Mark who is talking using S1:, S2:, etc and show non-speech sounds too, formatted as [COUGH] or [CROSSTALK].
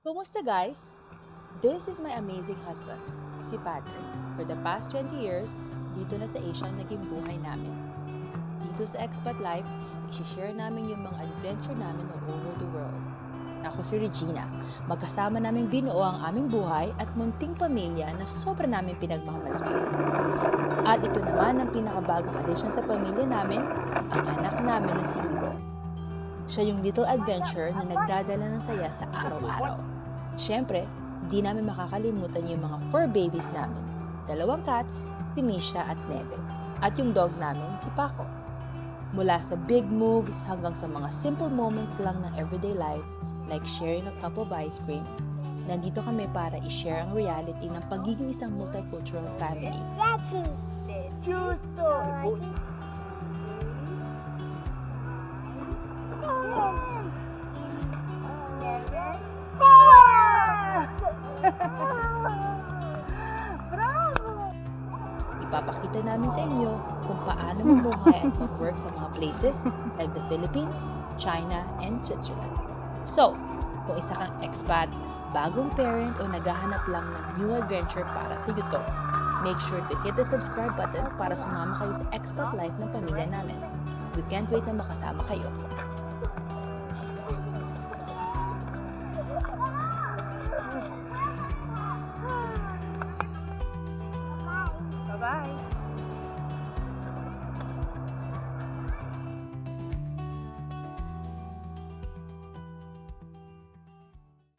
S1: Kumusta guys? This is my amazing husband, si Patrick. For the past 20 years, dito na sa Asia ang naging buhay namin. Dito sa Expat Life, isi-share namin yung mga adventure namin all over the world. Ako si Regina. Magkasama namin binuo ang aming buhay at munting pamilya na sobra namin pinagmamalaki. At ito naman ang pinakabagong addition sa pamilya namin, ang anak namin na si Libo. Siya yung little adventure na nagdadala ng saya sa araw-araw. Siyempre, di namin makakalimutan yung mga fur babies namin. Dalawang cats, si Misha at Neve. At yung dog namin, si Paco. Mula sa big moves hanggang sa mga simple moments lang ng everyday life, like sharing a cup of ice cream, nandito kami para i-share ang reality ng pagiging isang multicultural family.
S2: That's the justo. Bravo!
S1: Ipapakita namin sa inyo kung paano mabuhay at [LAUGHS] mag-work sa mga places like the Philippines, China, and Switzerland. So, kung isa kang expat, bagong parent o naghahanap lang ng new adventure para sa iyo to, make sure to hit the subscribe button para sumama kayo sa expat life ng pamilya namin. We can't wait na makasama kayo.
S2: Bye.